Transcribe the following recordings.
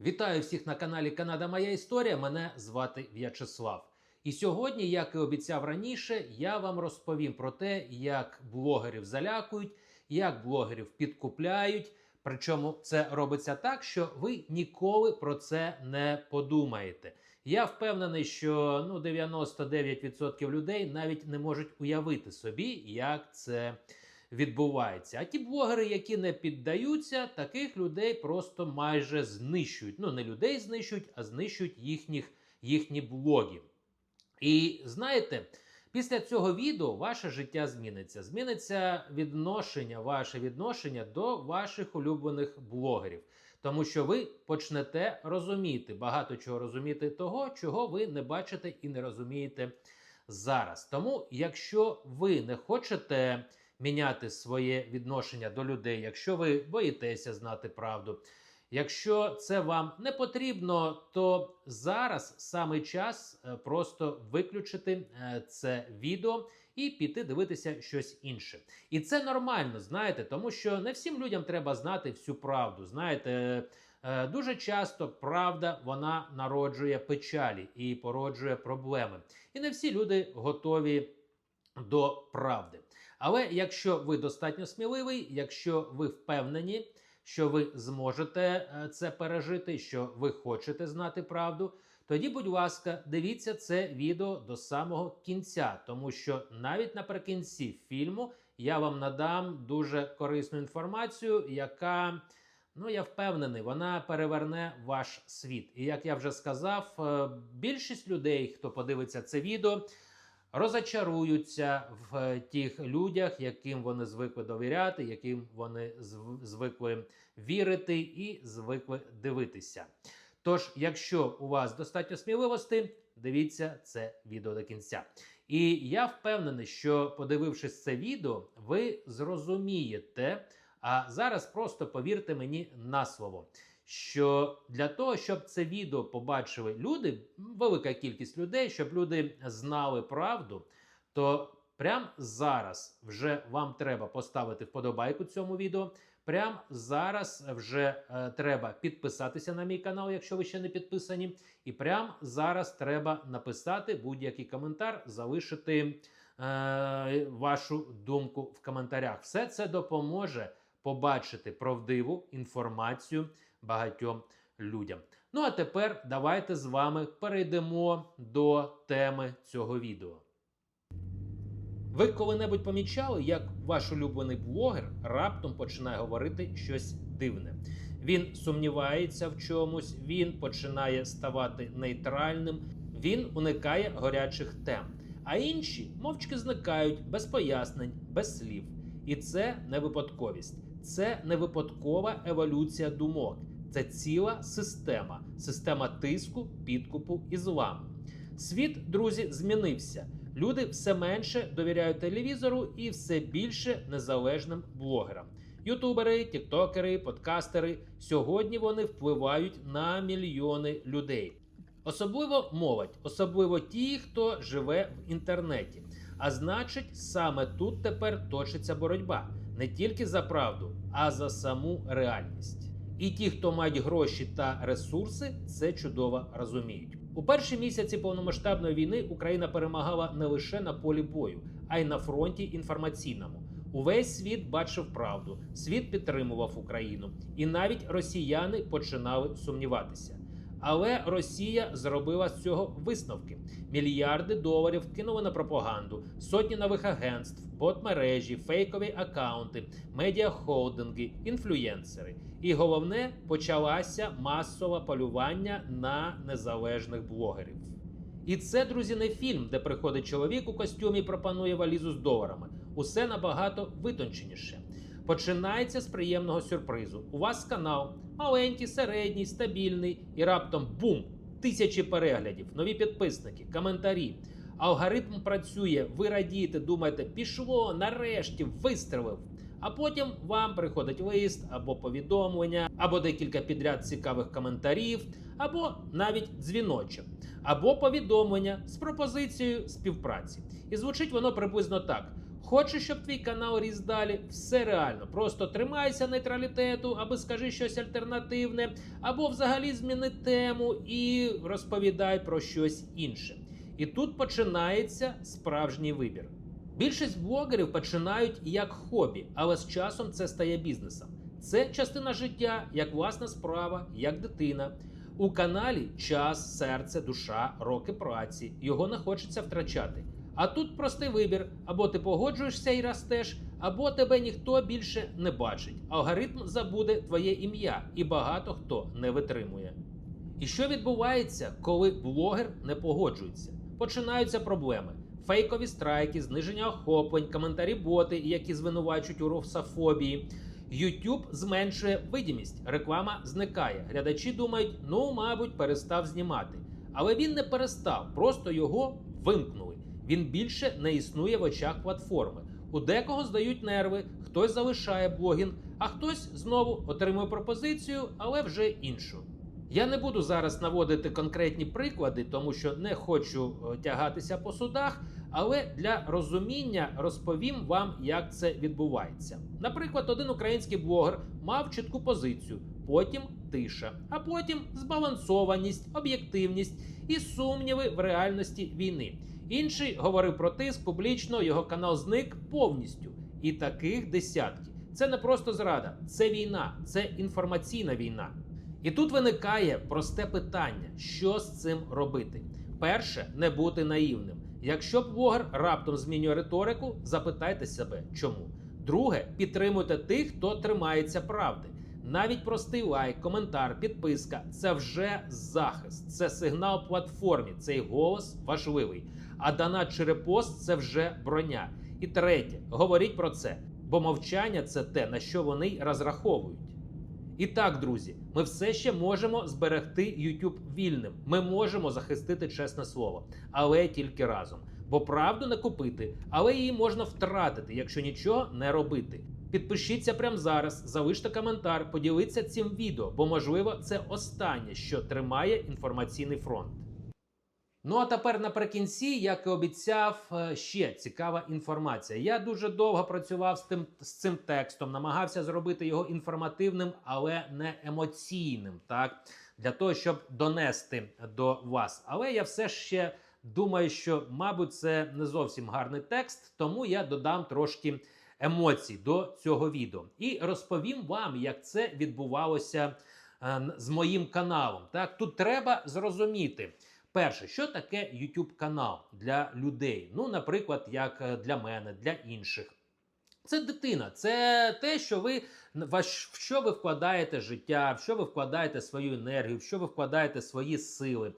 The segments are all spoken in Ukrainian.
Вітаю всіх на каналі Канада Моя Історія. Мене звати В'ячеслав. І сьогодні, як і обіцяв раніше, я вам розповім про те, як блогерів залякують, як блогерів підкупляють. Причому це робиться так, що ви ніколи про це не подумаєте. Я впевнений, що ну 99% людей навіть не можуть уявити собі, як це відбувається. А ті блогери, які не піддаються, таких людей просто майже знищують. Ну не людей знищують, а знищують їхніх, їхні блоги. І знаєте, після цього відео ваше життя зміниться. Зміниться відношення, ваше відношення до ваших улюблених блогерів. Тому що ви почнете розуміти багато чого розуміти того, чого ви не бачите і не розумієте зараз. Тому, якщо ви не хочете міняти своє відношення до людей, якщо ви боїтеся знати правду, якщо це вам не потрібно, то зараз саме час е, просто виключити е, це відео і піти дивитися щось інше. І це нормально, знаєте, тому що не всім людям треба знати всю правду. Знаєте, е, дуже часто правда вона народжує печалі і породжує проблеми. І не всі люди готові до правди. Але якщо ви достатньо сміливий, якщо ви впевнені, що ви зможете е, це пережити, що ви хочете знати правду, тоді, будь ласка, дивіться це відео до самого кінця, тому що навіть наприкінці фільму я вам надам дуже корисну інформацію, яка, ну я впевнений, вона переверне ваш світ. І як я вже сказав, е, більшість людей, хто подивиться це відео, розочаруються в тих людях, яким вони звикли довіряти, яким вони звикли вірити і звикли дивитися. Тож, якщо у вас достатньо сміливості, дивіться це відео до кінця. І я впевнений, що подивившись це відео, ви зрозумієте. А зараз просто повірте мені на слово, що для того, щоб це відео побачили люди, велика кількість людей, щоб люди знали правду, то прямо зараз вже вам треба поставити вподобайку цьому відео. Прямо зараз вже е, треба підписатися на мій канал, якщо ви ще не підписані. І прямо зараз треба написати будь-який коментар, залишити е, вашу думку в коментарях. Все це допоможе побачити правдиву інформацію багатьом людям. Ну а тепер давайте з вами перейдемо до теми цього відео. Ви коли-небудь помічали, як ваш улюблений блогер раптом починає говорити щось дивне? Він сумнівається в чомусь, він починає ставати нейтральним, він уникає горячих тем. А інші мовчки зникають без пояснень, без слів. І це не випадковість, це не випадкова еволюція думок, це ціла система, система тиску, підкупу і зламу. Світ, друзі, змінився. Люди все менше довіряють телевізору і все більше незалежним блогерам. Ютубери, тіктокери, подкастери сьогодні вони впливають на мільйони людей. Особливо молодь, особливо ті, хто живе в інтернеті. А значить, саме тут тепер точиться боротьба не тільки за правду, а за саму реальність. І ті, хто мають гроші та ресурси, це чудово розуміють. У перші місяці повномасштабної війни Україна перемагала не лише на полі бою, а й на фронті інформаційному. Увесь світ бачив правду, світ підтримував Україну, і навіть росіяни починали сумніватися. Але Росія зробила з цього висновки: мільярди доларів кинули на пропаганду, сотні нових агентств, бот-мережі, фейкові акаунти, медіахолдинги, інфлюєнсери. І головне, почалася масове полювання на незалежних блогерів. І це, друзі, не фільм, де приходить чоловік у костюмі і пропонує валізу з доларами. Усе набагато витонченіше. Починається з приємного сюрпризу. У вас канал маленький, середній, стабільний, і раптом бум! Тисячі переглядів, нові підписники, коментарі. Алгоритм працює, ви радієте, думаєте, пішло, нарешті, вистрелив. А потім вам приходить лист або повідомлення, або декілька підряд цікавих коментарів, або навіть дзвіночок, або повідомлення з пропозицією співпраці. І звучить воно приблизно так: Хочеш, щоб твій канал ріс далі? Все реально. Просто тримайся нейтралітету, аби скажи щось альтернативне, або взагалі зміни тему і розповідай про щось інше. І тут починається справжній вибір. Більшість блогерів починають як хобі, але з часом це стає бізнесом. Це частина життя, як власна справа, як дитина. У каналі час, серце, душа, роки праці. Його не хочеться втрачати. А тут простий вибір: або ти погоджуєшся і ростеш, або тебе ніхто більше не бачить. Алгоритм забуде твоє ім'я, і багато хто не витримує. І що відбувається, коли блогер не погоджується? Починаються проблеми. Фейкові страйки, зниження охоплень, коментарі боти, які звинувачують у русофобії. YouTube зменшує видимість, реклама зникає. Глядачі думають, ну, мабуть, перестав знімати. Але він не перестав, просто його вимкнули. Він більше не існує в очах платформи. У декого здають нерви, хтось залишає блогінг, а хтось знову отримує пропозицію, але вже іншу. Я не буду зараз наводити конкретні приклади, тому що не хочу е, тягатися по судах. Але для розуміння розповім вам, як це відбувається. Наприклад, один український блогер мав чітку позицію, потім тиша, а потім збалансованість, об'єктивність і сумніви в реальності війни. Інший говорив про тиск публічно, його канал зник повністю. І таких десятки. Це не просто зрада, це війна, це інформаційна війна. І тут виникає просте питання: що з цим робити? Перше, не бути наївним. Якщо блогер раптом змінює риторику, запитайте себе, чому. Друге, підтримуйте тих, хто тримається правди. Навіть простий лайк, коментар, підписка це вже захист, це сигнал платформі, цей голос важливий. А донат чи репост це вже броня. І третє, говоріть про це, бо мовчання це те, на що вони розраховують. І так, друзі, ми все ще можемо зберегти YouTube вільним. Ми можемо захистити чесне слово, але тільки разом. Бо правду не купити, але її можна втратити, якщо нічого не робити. Підпишіться прямо зараз, залиште коментар, поділіться цим відео, бо можливо це останнє, що тримає інформаційний фронт. Ну а тепер наприкінці, як і обіцяв, е, ще цікава інформація. Я дуже довго працював з тим з цим текстом, намагався зробити його інформативним, але не емоційним, так для того, щоб донести до вас. Але я все ще думаю, що, мабуть, це не зовсім гарний текст, тому я додам трошки емоцій до цього відео і розповім вам, як це відбувалося е, з моїм каналом. Так, тут треба зрозуміти. Перше, що таке YouTube канал для людей? Ну, наприклад, як е, для мене, для інших. Це дитина, це те, що ви в що ви вкладаєте життя, в що ви вкладаєте свою енергію, в що ви вкладаєте свої сили.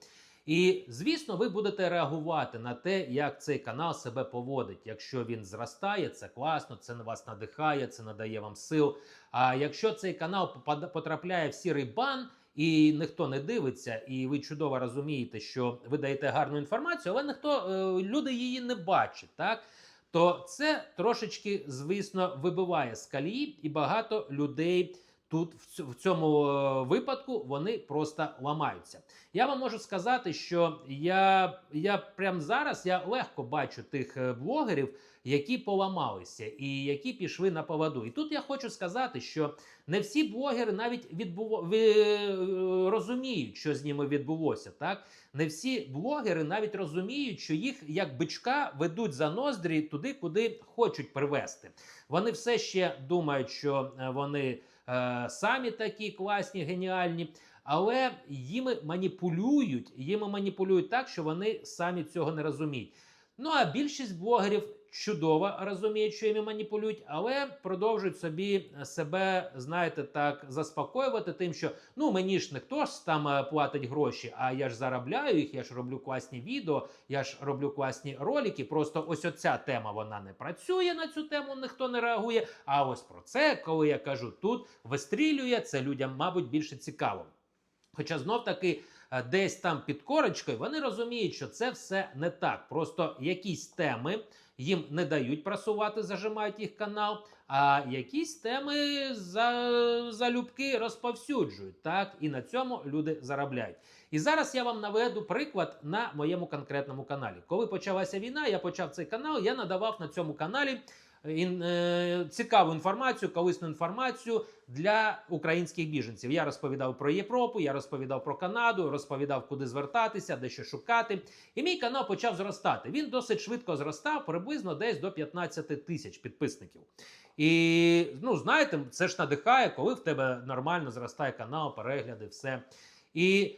І звісно, ви будете реагувати на те, як цей канал себе поводить. Якщо він зростає, це класно, це вас надихає, це надає вам сил. А якщо цей канал потрапляє в сірий бан, і ніхто не дивиться, і ви чудово розумієте, що ви даєте гарну інформацію, але ніхто е, люди її не бачать, так. То це трошечки, звісно, вибиває з колії, і багато людей тут в цьому е, випадку вони просто ламаються. Я вам можу сказати, що я я прямо зараз я легко бачу тих е, блогерів, які поламалися і які пішли на поводу. І тут я хочу сказати, що не всі блогери навіть відбув... Е, розуміють, що з ними відбулося. Так не всі блогери навіть розуміють, що їх як бичка ведуть за ноздрі туди, куди хочуть привести. Вони все ще думають, що вони самі такі класні, геніальні. Але їми маніпулюють, їми маніпулюють так, що вони самі цього не розуміють. Ну а більшість блогерів чудово розуміють, що їми маніпулюють, але продовжують собі себе, знаєте, так заспокоювати, тим, що ну мені ж ніхто ж там е, платить гроші, а я ж заробляю їх, я ж роблю класні відео, я ж роблю класні ролики. Просто ось оця тема вона не працює на цю тему, ніхто не реагує. А ось про це, коли я кажу тут, вистрілює, це людям, мабуть, більше цікаво. Хоча знов таки е, десь там під корочкою вони розуміють, що це все не так. Просто якісь теми їм не дають просувати, зажимають їх канал. а якісь теми за, залюбки розповсюджують. Так, і на цьому люди заробляють. І зараз я вам наведу приклад на моєму конкретному каналі. Коли почалася війна, я почав цей канал, я надавав на цьому каналі ін, е, цікаву інформацію, корисну інформацію для українських біженців. Я розповідав про Європу, я розповідав про Канаду, розповідав, куди звертатися, де що шукати. І мій канал почав зростати. Він досить швидко зростав, приблизно десь до 15 тисяч підписників. І ну, знаєте, це ж надихає, коли в тебе нормально зростає канал, перегляди, все. І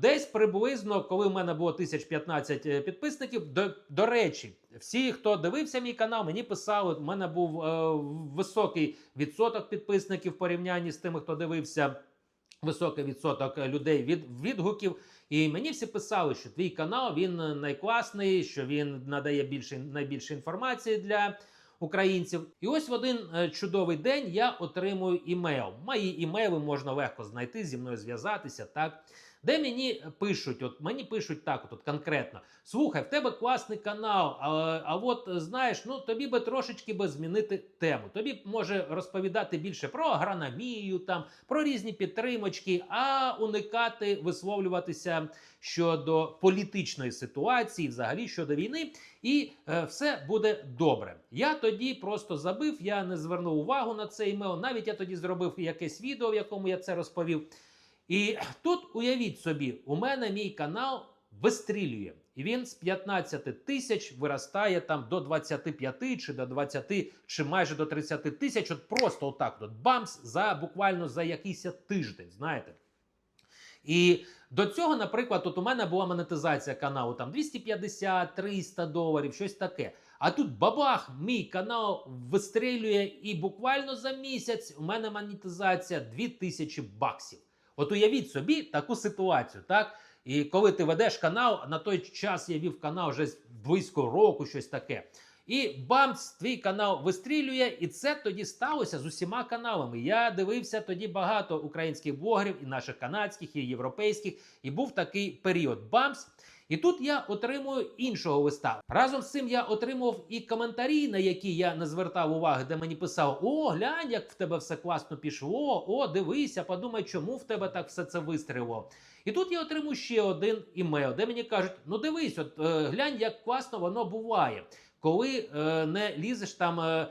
Десь приблизно, коли в мене було 1015 е, підписників, до, до речі, всі, хто дивився мій канал, мені писали, в мене був е, високий відсоток підписників в порівнянні з тими, хто дивився. Високий відсоток людей від відгуків, і мені всі писали, що твій канал він найкласний, що він надає більше найбільше інформації для українців. І ось в один е, чудовий день я отримую імейл. Мої імейли можна легко знайти, зі мною зв'язатися, так. Де мені пишуть, от мені пишуть так, от, от конкретно: слухай, в тебе класний канал, а, а от знаєш, ну тобі би трошечки би змінити тему. Тобі може розповідати більше про агрономію, там про різні підтримочки, а уникати висловлюватися щодо політичної ситуації, взагалі щодо війни, і е, все буде добре. Я тоді просто забив, я не звернув увагу на цей імейл. Навіть я тоді зробив якесь відео, в якому я це розповів. І тут уявіть собі, у мене мій канал вистрілює. І він з 15 тисяч виростає там до 25 чи до 20, чи майже до 30 тисяч. От просто отак от бамс за буквально за якийсь тиждень, знаєте. І до цього, наприклад, от у мене була монетизація каналу там 250-300 доларів, щось таке. А тут бабах, мій канал вистрілює, і буквально за місяць у мене монетизація 2000 баксів. От уявіть собі таку ситуацію, так? І коли ти ведеш канал, на той час я вів канал вже близько року, щось таке. І бамц, твій канал вистрілює, і це тоді сталося з усіма каналами. Я дивився тоді багато українських блогерів, і наших канадських, і європейських, і був такий період. Бамс. І тут я отримую іншого листа. Разом з цим я отримував і коментарі, на які я не звертав уваги, де мені писав: О, глянь, як в тебе все класно пішло. О, дивися, подумай, чому в тебе так все це вистрілило. І тут я отримую ще один імейл, де мені кажуть: ну дивись, от е, глянь, як класно воно буває. Коли е, не лізеш там е,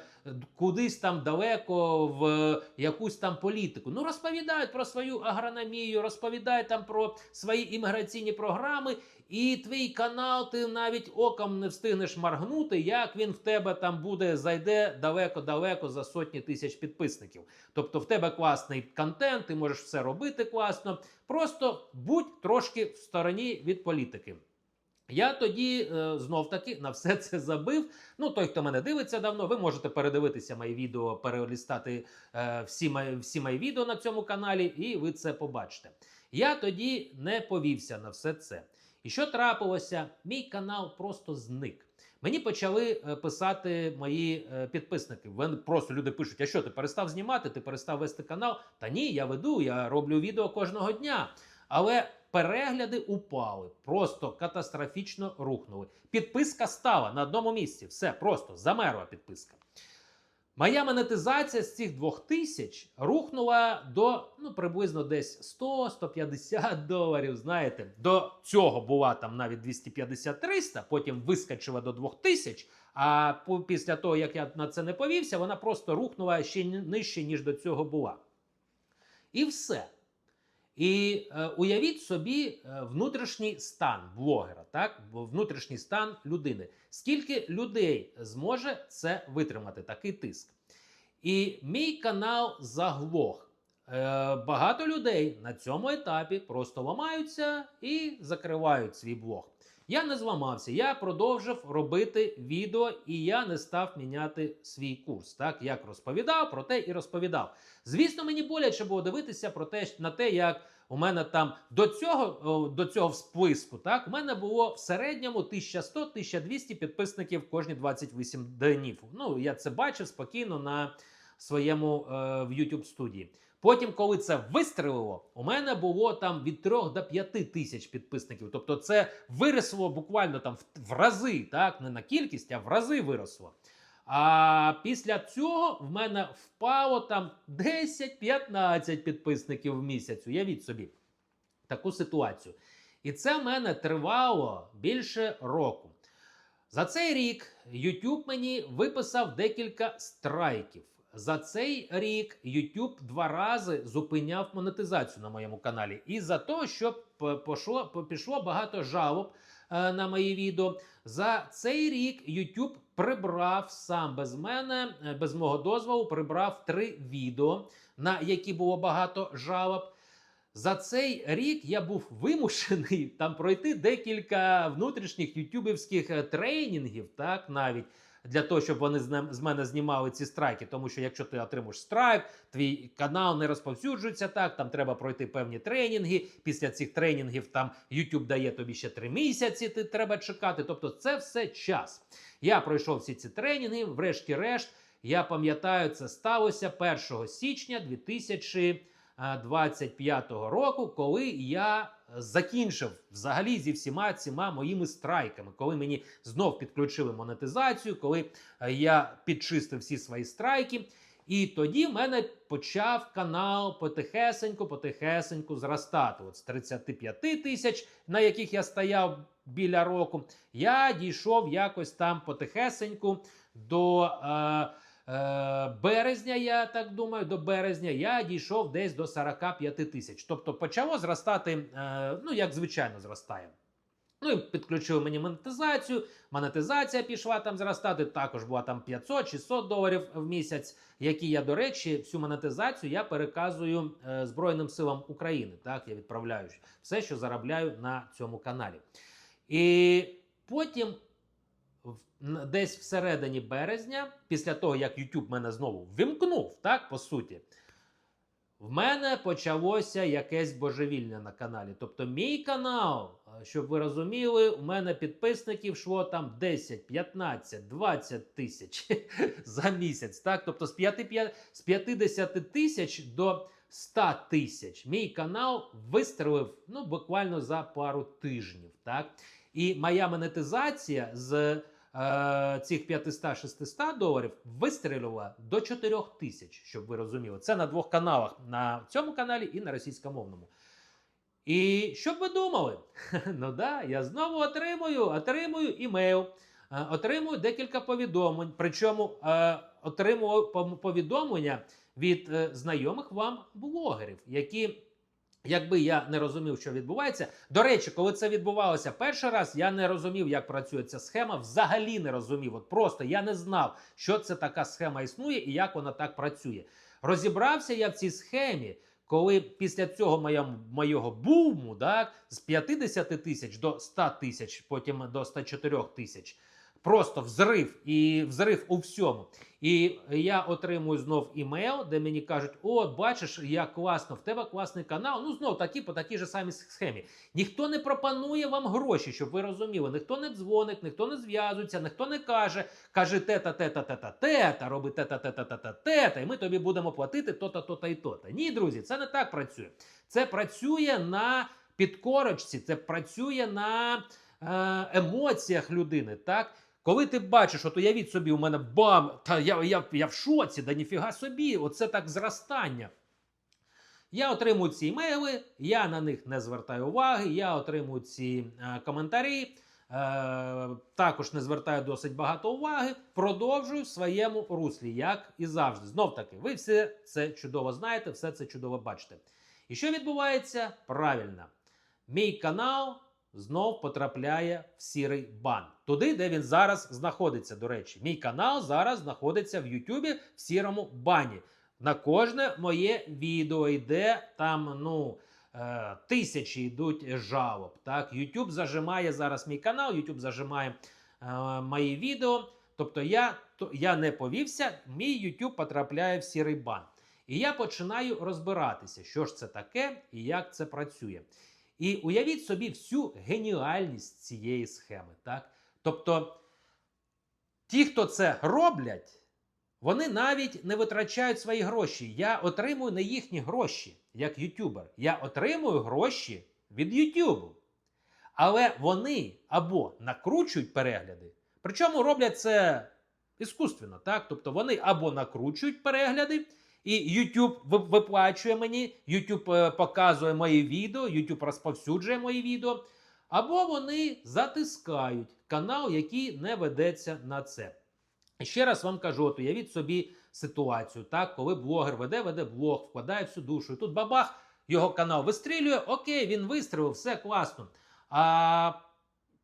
кудись там далеко в якусь там політику, ну розповідають про свою агрономію, розповідають там про свої імміграційні програми, і твій канал ти навіть оком не встигнеш моргнути, як він в тебе там буде, зайде далеко-далеко за сотні тисяч підписників. Тобто в тебе класний контент, ти можеш все робити класно. Просто будь трошки в стороні від політики. Я тоді е, знов таки на все це забив. Ну, той, хто мене дивиться давно, ви можете передивитися мої відео, перелістати е, всі, мої, всі мої відео на цьому каналі, і ви це побачите. Я тоді не повівся на все це. І що трапилося? Мій канал просто зник. Мені почали е, писати мої е, підписники. Просто люди пишуть: а що ти перестав знімати? Ти перестав вести канал? Та ні, я веду, я роблю відео кожного дня. Але перегляди упали, просто катастрофічно рухнули. Підписка стала на одному місці. Все просто замерла підписка. Моя монетизація з цих двох тисяч рухнула до ну, приблизно десь 100-150 доларів. Знаєте, до цього була там навіть 250-300, потім вискочила до 2000, а після того, як я на це не повівся, вона просто рухнула ще нижче, ніж до цього була. І все. І е, уявіть собі е, внутрішній стан блогера, так внутрішній стан людини. Скільки людей зможе це витримати, такий тиск? І мій канал заглох. Е, багато людей на цьому етапі просто ламаються і закривають свій блог. Я не зламався, я продовжив робити відео, і я не став міняти свій курс. Так як розповідав, про те і розповідав. Звісно, мені боляче було дивитися про те, на те, як у мене там до цього до цього списку, так у мене було в середньому 1100-1200 підписників кожні 28 днів. Ну я це бачив спокійно на своєму е, в YouTube студії. Потім, коли це вистрілило, у мене було там від 3 до 5 тисяч підписників. Тобто, це виросло буквально там в, рази, так не на кількість, а в рази виросло. А після цього в мене впало там 10-15 підписників в місяць. Уявіть собі таку ситуацію. І це в мене тривало більше року. За цей рік YouTube мені виписав декілька страйків. За цей рік YouTube два рази зупиняв монетизацію на моєму каналі. І за те, що пошло, пішло багато жалоб е, на мої відео. За цей рік YouTube прибрав сам без мене, е, без мого дозволу, прибрав три відео, на які було багато жалоб. За цей рік я був вимушений там пройти декілька внутрішніх ютюбівських е, тренінгів, так навіть для того, щоб вони з мене знімали ці страйки. Тому що якщо ти отримуєш страйк, твій канал не розповсюджується так. Там треба пройти певні тренінги. Після цих тренінгів там YouTube дає тобі ще три місяці. Ти треба чекати. Тобто, це все час. Я пройшов всі ці тренінги. Врешті-решт, я пам'ятаю, це сталося 1 січня 2025 року, коли я закінчив взагалі зі всіма цими моїми страйками, коли мені знов підключили монетизацію, коли е, я підчистив всі свої страйки. І тоді в мене почав канал потихесеньку, потихесеньку зростати. От з 35 тисяч, на яких я стояв біля року, я дійшов якось там потихесеньку до е, е, березня, я так думаю, до березня я дійшов десь до 45 тисяч. Тобто почало зростати, е, ну як звичайно зростає. Ну і підключили мені монетизацію. Монетизація пішла там зростати. Також була там 500-600 доларів в місяць, які я, до речі, всю монетизацію я переказую е, Збройним силам України. Так, я відправляю все, що заробляю на цьому каналі. І потім, десь всередині березня, після того, як YouTube мене знову вимкнув, так, по суті, в мене почалося якесь божевілля на каналі. Тобто, мій канал, е, щоб ви розуміли, у мене підписників йшло там 10, 15, 20 тисяч за місяць. Так? Тобто з, 5, з 50 тисяч до 100 тисяч. Мій канал вистрелив ну, буквально за пару тижнів. Так? І моя монетизація з е, цих 500-600 доларів вистрілила до 4 тисяч, щоб ви розуміли. Це на двох каналах: на цьому каналі і на російськомовному. І що б ви думали? ну да, я знову отримую, отримую імейл, е, отримую декілька повідомлень. Причому е, отримую повідомлення від е, знайомих вам блогерів, які. Якби я не розумів, що відбувається. До речі, коли це відбувалося перший раз, я не розумів, як працює ця схема. Взагалі не розумів. От просто я не знав, що це така схема існує і як вона так працює. Розібрався я в цій схемі, коли після цього моя, моєго буму, так, з 50 тисяч до 100 тисяч, потім до 104 тисяч. Просто взрив і взрив у всьому. І я отримую знов імейл, де мені кажуть: о, бачиш, як класно, в тебе класний канал. Ну, знов такі по такій же самій схемі. Ніхто не пропонує вам гроші, щоб ви розуміли. Ніхто не дзвонить, ніхто не зв'язується, ніхто не каже, каже тета, тета, тета, тета, роби тета, тета, тета, тета, і ми тобі будемо платити то-то, то-то і то-то. Ні, друзі, це не так працює. Це працює на підкорочці, це працює на е, емоціях людини. так? Коли ти бачиш, от уявіть собі, у мене бам, та я, я, я в шоці, да ніфіга собі, оце так зростання. Я отримую ці імейли, я на них не звертаю уваги, я отримую ці е, коментарі, е, також не звертаю досить багато уваги, продовжую в своєму руслі, як і завжди. Знов таки, ви все це чудово знаєте, все це чудово бачите. І що відбувається? Правильно, мій канал знов потрапляє в сірий бан. Туди, де він зараз знаходиться. До речі, мій канал зараз знаходиться в Ютубі в сірому бані. На кожне моє відео йде там, ну. е, Тисячі йдуть жалоб. Так, YouTube зажимає зараз мій канал, YouTube зажимає е, мої відео. Тобто я, то, я не повівся, мій YouTube потрапляє в сірий бан. І я починаю розбиратися, що ж це таке і як це працює. І уявіть собі всю геніальність цієї схеми. Так? Тобто, ті, хто це роблять, вони навіть не витрачають свої гроші. Я отримую не їхні гроші, як ютубер. Я отримую гроші від Ютубу. Але вони або накручують перегляди, причому роблять це іскусственно, так? Тобто вони або накручують перегляди, і YouTube виплачує мені, YouTube е, показує мої відео, YouTube розповсюджує мої відео, або вони затискають канал, який не ведеться на це. Ще раз вам кажу, от уявіть собі ситуацію, так, коли блогер веде, веде блог, вкладає всю душу. І тут бабах, його канал вистрілює, окей, він вистрілив, все класно. А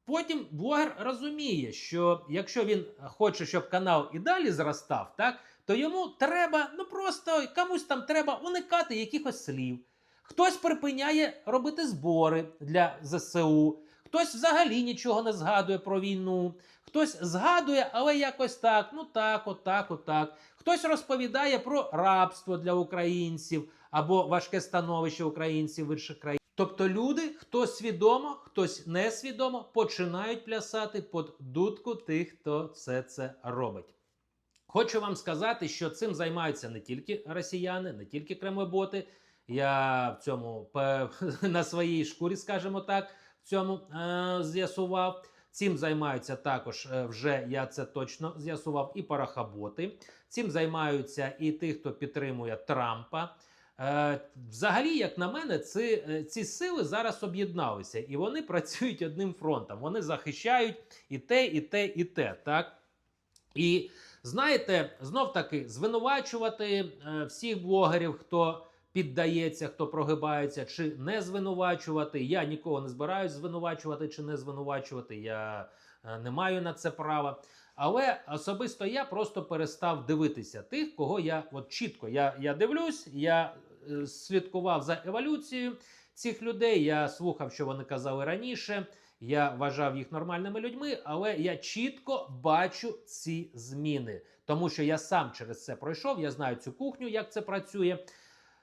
потім блогер розуміє, що якщо він хоче, щоб канал і далі зростав, так, то йому треба, ну просто комусь там треба уникати якихось слів. Хтось припиняє робити збори для ЗСУ, хтось взагалі нічого не згадує про війну, хтось згадує, але якось так, ну так, отак, отак. Хтось розповідає про рабство для українців або важке становище українців в інших країнах. Тобто люди, хто свідомо, хтось несвідомо, починають плясати під дудку тих, хто все це робить. Хочу вам сказати, що цим займаються не тільки росіяни, не тільки кремлеботи. Я в цьому на своїй шкурі, скажімо так, в цьому е, з'ясував. Цим займаються також е, вже я це точно з'ясував, і парахаботи. Цим займаються і ті, хто підтримує Трампа. Е, Взагалі, як на мене, ці, е, ці сили зараз об'єдналися і вони працюють одним фронтом. Вони захищають і те, і те, і те. Так? І знаєте, знов таки звинувачувати е, всіх блогерів, хто піддається, хто прогибається, чи не звинувачувати. Я нікого не збираюсь звинувачувати чи не звинувачувати. Я е, не маю на це права. Але особисто я просто перестав дивитися тих, кого я от чітко я, я дивлюсь, я е, слідкував за еволюцією цих людей. Я слухав, що вони казали раніше. Я вважав їх нормальними людьми, але я чітко бачу ці зміни, тому що я сам через це пройшов. Я знаю цю кухню, як це працює.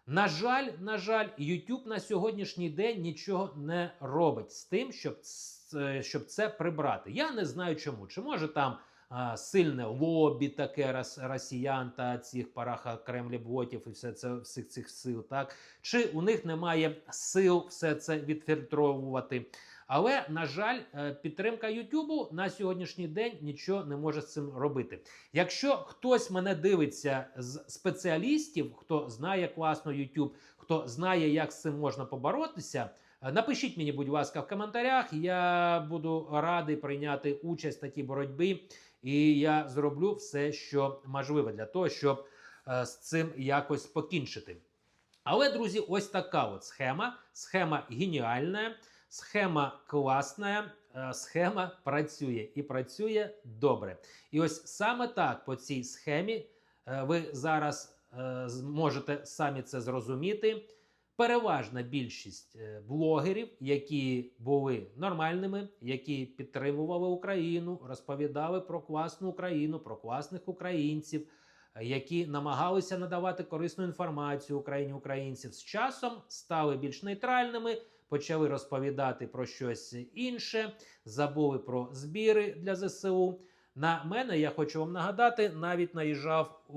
На жаль, на жаль, YouTube на сьогоднішній день нічого не робить з тим, щоб, щоб це прибрати. Я не знаю чому. Чи може там а, сильне лобі таке рос, росіян та цих параха кремлі-ботів і все це всіх цих сил, так чи у них немає сил все це відфільтровувати. Але на жаль, е, підтримка Ютубу на сьогоднішній день нічого не може з цим робити. Якщо хтось мене дивиться з спеціалістів, хто знає класно YouTube, хто знає, як з цим можна поборотися. е, Напишіть мені, будь ласка, в коментарях. Я буду радий прийняти участь в такій боротьбі, і я зроблю все, що можливе для того, щоб е, з цим якось покінчити. Але, друзі, ось така от схема. Схема геніальна, схема класна, е, схема працює і працює добре. І ось саме так по цій схемі е, ви зараз е, зможете самі це зрозуміти. Переважна більшість блогерів, які були нормальними, які підтримували Україну, розповідали про класну Україну, про класних українців, які намагалися надавати корисну інформацію Україні українців, з часом стали більш нейтральними, почали розповідати про щось інше, забули про збіри для ЗСУ. На мене, я хочу вам нагадати, навіть наїжджав е,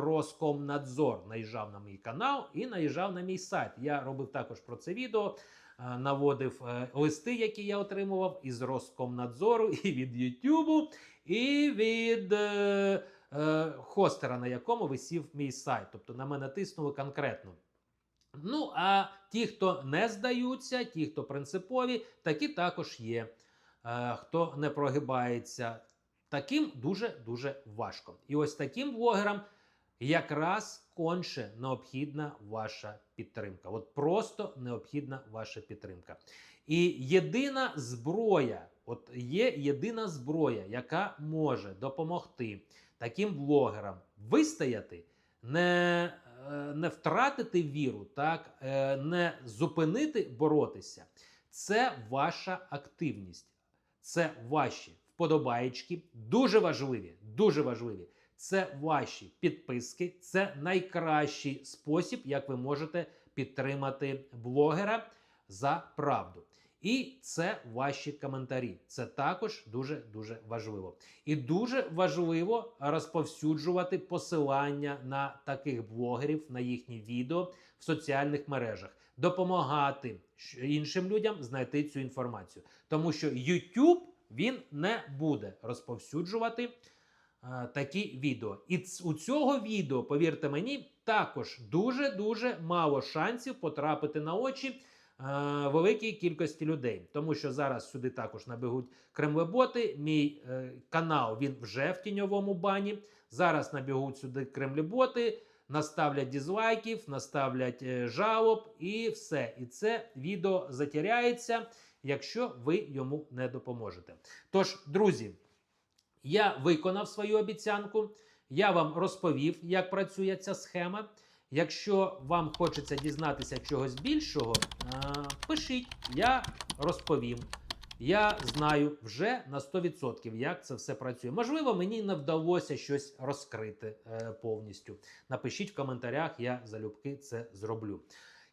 Роскомнадзор, наїжджав на мій канал і наїжджав на мій сайт. Я робив також про це відео, е, наводив е, листи, які я отримував із Роскомнадзору, і від Ютубу, і від хостера, на якому висів мій сайт. Тобто на мене тиснули конкретно. Ну, а ті, хто не здаються, ті, хто принципові, такі також є. Е, хто не прогибається, таким дуже-дуже важко. І ось таким блогерам якраз конче необхідна ваша підтримка. От просто необхідна ваша підтримка. І єдина зброя, от є єдина зброя, яка може допомогти таким блогерам вистояти, не, не втратити віру, так, е, не зупинити боротися. Це ваша активність, це ваші вподобаєчки, дуже важливі, дуже важливі. Це ваші підписки, це найкращий спосіб, як ви можете підтримати блогера за правду. І це ваші коментарі. Це також дуже дуже важливо. І дуже важливо розповсюджувати посилання на таких блогерів, на їхні відео в соціальних мережах, допомагати іншим людям знайти цю інформацію, тому що YouTube він не буде розповсюджувати е, такі відео. І у цього відео, повірте мені, також дуже дуже мало шансів потрапити на очі е, великій кількості людей, тому що зараз сюди також набігуть кремлеботи. Мій е, канал він вже в тіньовому бані. Зараз набігуть сюди кремлеботи, наставлять дізлайків, наставлять е, жалоб і все. І це відео затіряється, якщо ви йому не допоможете. Тож, друзі, я виконав свою обіцянку. Я вам розповів, як працює ця схема. Якщо вам хочеться дізнатися чогось більшого, пишіть, я розповім. Я знаю вже на 100%, як це все працює. Можливо, мені не вдалося щось розкрити е, повністю. Напишіть в коментарях, я залюбки це зроблю.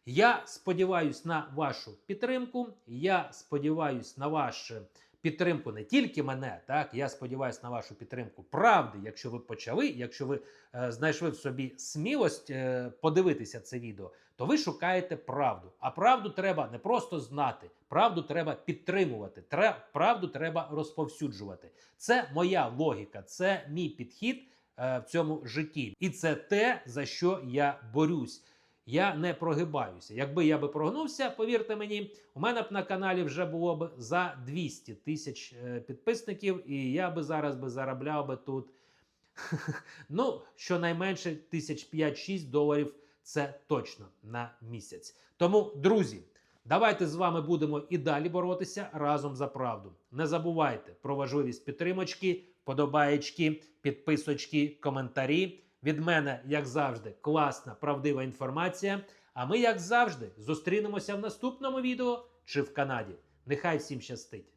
Я сподіваюсь на вашу підтримку. Я сподіваюсь на вашу підтримку не тільки мене, так я сподіваюся на вашу підтримку правди. Якщо ви почали, якщо ви е, знайшли в собі смілость е, подивитися це відео, то ви шукаєте правду. А правду треба не просто знати, правду треба підтримувати. Тре, правду треба розповсюджувати. Це моя логіка, це мій підхід е, в цьому житті, і це те за що я борюсь. Я не прогибаюся. Якби я би прогнувся, повірте мені, у мене б на каналі вже було б за 200 тисяч е, підписників, і я би зараз би заробляв би тут ну, щонайменше тисяч 5-6 доларів. Це точно на місяць. Тому, друзі, давайте з вами будемо і далі боротися разом за правду. Не забувайте про важливість підтримочки, подобаєчки, підписочки, коментарі. Від мене, як завжди, класна, правдива інформація. А ми, як завжди, зустрінемося в наступному відео чи в Канаді. Нехай всім щастить!